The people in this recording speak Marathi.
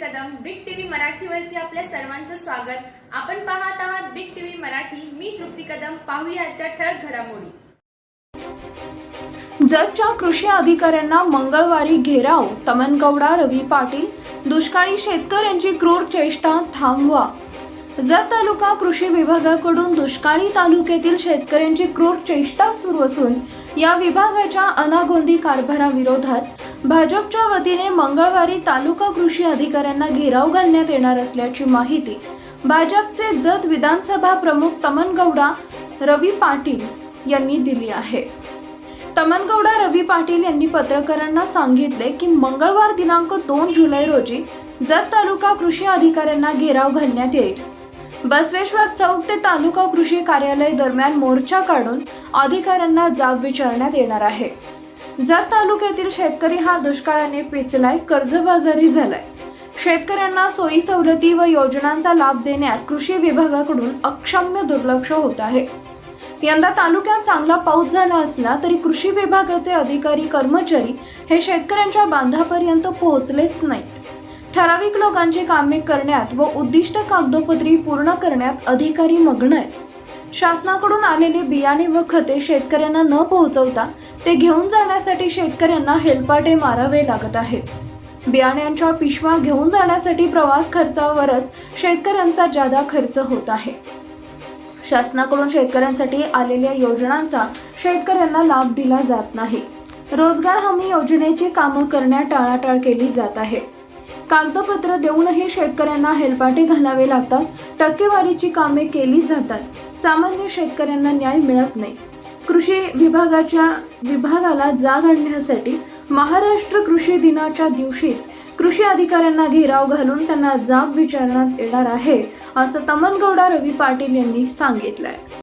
कदम बिग टीवी मराठीवरती आपल्या सर्वांचं स्वागत. आपण पाहत आहात बिग टीव्ही मराठी. मी तृप्ती कदम. पाहूया आजच्या ठळक घडामोडी. जतच्या कृषी अधिकाऱ्यांना मंगळवारी घेराव. तमनगौडा रवी पाटील. दुष्काळी शेतकऱ्यांची क्रूर चेष्टा थांबवा. जत तालुका कृषी विभागाकडून दुष्काळी तालुक्यातील शेतकऱ्यांची क्रूर चेष्टा सुरू असून या विभागाच्या अनागोंदी कारभाराविरोधात भाजपच्या वतीने मंगळवारी तालुका कृषी अधिकाऱ्यांना घेराव घालण्यात येणार असल्याची माहिती भाजपचे जत विधानसभा प्रमुख तमनगौडा रवी पाटील यांनी दिली आहे. तमनगौडा रवी पाटील यांनी पत्रकारांना सांगितले की मंगळवार दिनांक दोन जुलै रोजी जत तालुका कृषी अधिकाऱ्यांना घेराव घालण्यात येईल. बसवेश्वर चौक ते तालुका कृषी कार्यालय दरम्यान मोर्चा काढून अधिकाऱ्यांना जाब विचारण्यात येणार आहे. जत तालुक्यातील शेतकरी हा दुष्काळाने पेचलाय कर्जबाजारी झालाय. शेतकऱ्यांना सोयी सवलती व योजनांचा लाभ देण्यात कृषी विभागाकडून अक्षम्य दुर्लक्ष होत आहे. यंदा तालुक्यात चांगला पाऊस झाला असला तरी कृषी विभागाचे अधिकारी कर्मचारी हे शेतकऱ्यांच्या बांधापर्यंत पोहोचलेच नाहीत. ठराविक लोकांची कामे करण्यात व उद्दिष्ट कागदोपत्री पूर्ण करण्यात अधिकारी मग्न आहेत. शासनाकडून आलेले बियाणे व खते शेतकऱ्यांना न पोहोचवता ते घेऊन जाण्यासाठी शेतकऱ्यांना हेलपाटे मारावे लागत आहेत. बियाण्यांच्या पिशव्या घेऊन जाण्यासाठी प्रवास खर्चावरच शेतकऱ्यांचा जादा खर्च होत आहे. शासनाकडून शेतकऱ्यांसाठी आलेल्या योजनांचा शेतकऱ्यांना लाभ दिला जात नाही. रोजगार हमी योजनेची कामं करण्यात टाळाटाळ केली जात आहे. कागदपत्र देऊनही शेतकऱ्यांना हेलपाटे घालावे लागतात. टक्केवारीची कामे केली जातात. सामान्य शेतकऱ्यांना न्याय मिळत नाही. कृषी विभागाच्या विभागाला जाग आणण्यासाठी महाराष्ट्र कृषी दिनाच्या दिवशीच कृषी अधिकाऱ्यांना घेराव घालून त्यांना जाब विचारण्यात येणार आहे असं तमनगौडा रवी पाटील यांनी सांगितलंय.